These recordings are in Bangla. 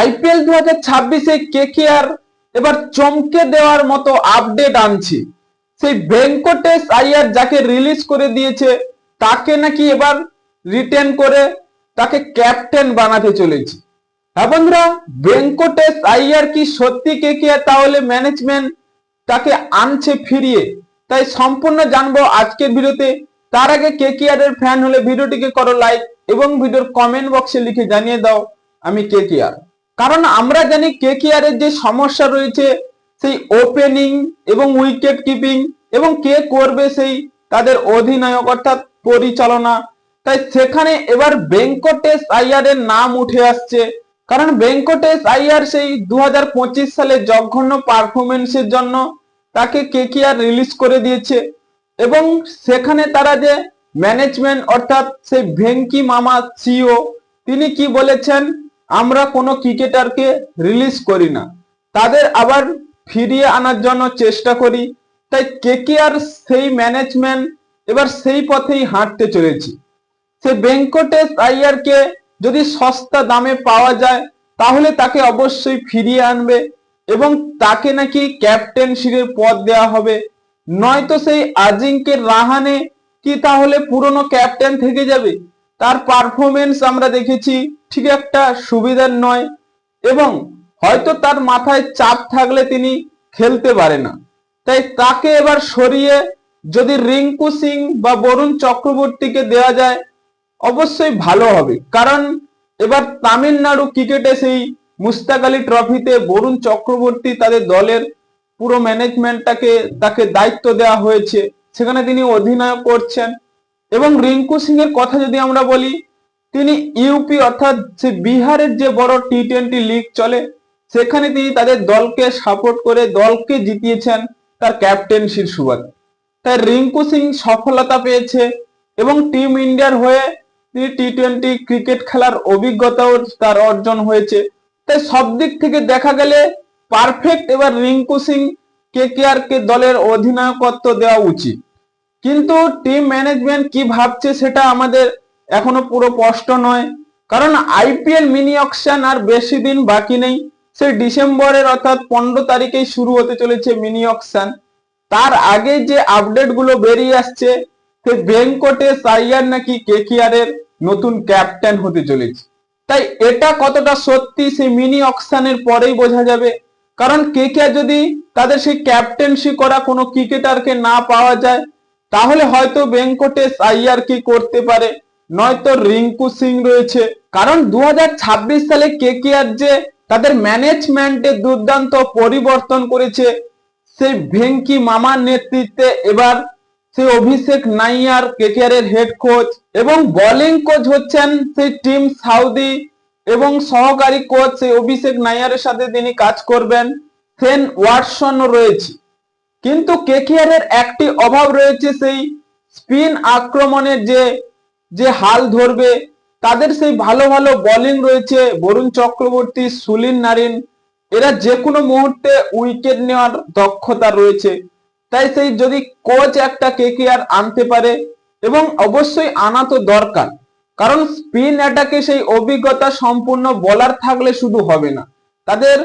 আইপিএল দু হাজার ছাব্বিশে কে কে আর এবার চমকে দেওয়ার মতো আপডেট আনছি। সেই ভেঙ্কটেশ আইয়ার যাকে রিলিজ করে দিয়েছে, তাকে নাকি এবার রিটেন করে তাকে ক্যাপ্টেন বানাতে চলেছে। হ্যাঁ বন্ধুরা, ভেঙ্কটেশ আইয়ার কি সত্যি কে কে তাহলে ম্যানেজমেন্ট তাকে আনছে ফিরিয়ে। তাই সম্পূর্ণ জানব আজকের ভিডিওতে। তার আগে কে কে আর এর ফ্যান হলে ভিডিওটিকে করো লাইক এবং ভিডিওর কমেন্ট বক্সে লিখে জানিয়ে দাও, আমি কে কে আর কারণ আমরা জানি কে এর যে সমস্যা রয়েছে, সেই ওপেনিং এবং উইকেট কিপিং এবং কে করবে সেই তাদের অধিনায়ক অর্থাৎ পরিচালনা। তাই সেখানে এবার ভেঙ্কটেশ আইয়ার এর নাম উঠে আসছে। কারণ ভেঙ্কটেশ আইয়ার সেই দু হাজার পঁচিশ সালে জঘন্য পারফরমেন্সের জন্য তাকে কে কে আর রিলিজ করে দিয়েছে এবং সেখানে তারা যে ম্যানেজমেন্ট অর্থাৎ সেই ভেঙ্কি মামা সিও তিনি কি বলেছেন? আমরা কোনো ক্রিকেটারকে রিলিজ করি না। তাদের আবার ফিরিয়ে আনার জন্য চেষ্টা করি। তাই কে কে আর সেই ম্যানেজমেন্ট এবার সেই পথেই হাঁটতে চলেছে। সে ভেঙ্কটেশ আইয়ারকে যদি সস্তা দামে পাওয়া যায়, তাহলে তাকে অবশ্যই ফিরিয়ে আনবে এবং তাকে নাকি ক্যাপ্টেনশিপের পদ দেওয়া হবে। নয়তো সেই আজিঙ্কের রাহানে কি তাহলে পুরনো ক্যাপ্টেন থেকে যাবে? তার পারফরমেন্স আমরা দেখেছি ঠিক একটা সুবিধার নয় এবং হয়তো তার মাথায় চাপ থাকলে তিনি খেলতে পারে না। তাই তাকে এবার সরিয়ে যদি রিঙ্কু সিং বা বরুণ চক্রবর্তীকে দেওয়া যায়, অবশ্যই ভালো হবে। কারণ এবার তামিলনাড়ু ক্রিকেটে সেই মুস্তাক আলী ট্রফিতে বরুণ চক্রবর্তী তাদের দলের পুরো ম্যানেজমেন্টটাকে তাকে দায়িত্ব দেওয়া হয়েছে। সেখানে তিনি অধিনায়ক করছেন। এবং রিঙ্কু সিং এর কথা যদি আমরা বলি, তিনি ইউপি অর্থাৎ সে বিহারের যে বড় টি টোয়েন্টি লিগ চলে, সেখানে তিনি তাদের দলকে সাপোর্ট করে দলকে জিতিয়েছেন তার ক্যাপ্টেনশির সুবাদে। তাই রিঙ্কু সিং সফলতা পেয়েছে এবং টিম ইন্ডিয়ার হয়ে তিনি টি টোয়েন্টি ক্রিকেট খেলার অভিজ্ঞতাও তার অর্জন হয়েছে। তাই সব দিক থেকে দেখা গেলে পারফেক্ট এবার রিঙ্কু সিং কে কে দলের অধিনায়কত্ব দেওয়া উচিত। কিন্তু টিম ম্যানেজমেন্ট কি ভাবছে সেটা আমাদের এখনও পুরো স্পষ্ট নয়। কারণ আইপিএল মিনি অকশন আর বেশি দিন বাকি নেই। সেই ডিসেম্বরের অর্থাৎ পনেরো তারিখেই শুরু হতে চলেছে মিনি অকশন তার আগে যে আপডেটগুলো বেরিয়ে আসছে সে ভেঙ্কটেশ আইয়ার নাকি কেকিআর এর নতুন ক্যাপ্টেন হতে চলেছে। তাই এটা কতটা সত্যি সেই মিনি অকশনের পরেই বোঝা যাবে। কারণ কেকিআর যদি তাদের সেই ক্যাপ্টেন্সি করা কোনো ক্রিকেটারকে না পাওয়া যায় তাহলে হয়তো ভেঙ্কটেশ আইয়ার কি করতে পারে? নয়তো রিঙ্কু সিং রয়েছে। কারণ দু হাজার ছাব্বিশ সালে কেকিআর যে তাদের ম্যানেজমেন্টে দুর্দান্ত পরিবর্তন করেছে, সেই ভেঙ্কি মামার নেতৃত্বে এবার সেই অভিষেক নাইয়ার কেকেআর এর হেড কোচ এবং বোলিং কোচ হচ্ছেন সেই টিম সাউদি এবং সহকারী কোচ সেই অভিষেক নাইয়ারের সাথে তিনি কাজ করবেন। সেন ওয়াটসন রয়েছে। কিন্তু কেকেআর এর একটি অভাব রয়েছে সেই স্পিন আক্রমণের যে যে হাল ধরবে, তাদের সেই ভালো ভালো বোলিং রয়েছে, বরুণ চক্রবর্তী সুলিন নারিন, এরা যে কোনো মুহূর্তে উইকেট নেওয়ার দক্ষতা রয়েছে। তাই সেই যদি কোচ একটা কেকেআর আনতে পারে, এবং অবশ্যই আনা তো দরকার, কারণ স্পিন অ্যাটাকে সেই অভিজ্ঞতা সম্পূর্ণ বলার থাকলে শুধু হবে না। তাদের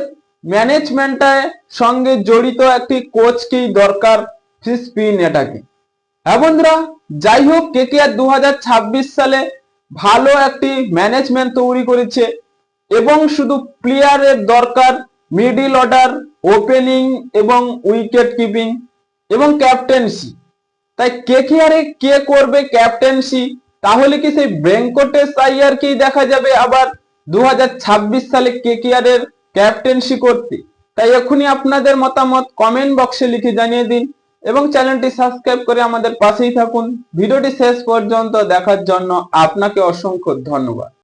ম্যানেজমেন্টের সঙ্গে জড়িত একটি কোচকেই দরকার? স্পিন অ্যাটাকে হ্যাঁ বন্ধুরা, যাই হোক কে কেকেআর দু সালে ভালো একটি ম্যানেজমেন্ট তৈরি করেছে এবং শুধু প্লেয়ারের দরকার মিডিল অর্ডার ওপেনিং এবং উইকেট কিপিং এবং ক্যাপ্টেন্সি তাই কে কে আরে কে করবে ক্যাপ্টেন্সি তাহলে কি সেই ভেঙ্কটেশ আইয়ারকেই দেখা যাবে আবার? দু হাজার ছাব্বিশ সালে কে কে আর ক্যাপ্টেন্সি করতে। তাই এখনই আপনাদের মতামত কমেন্ট বক্সে লিখে জানিয়ে দিন এবং চ্যানেলটি সাবস্ক্রাইব করে আমাদের পাশেই থাকুন। ভিডিওটি শেষ পর্যন্ত দেখার জন্য আপনাকে অসংখ্য ধন্যবাদ।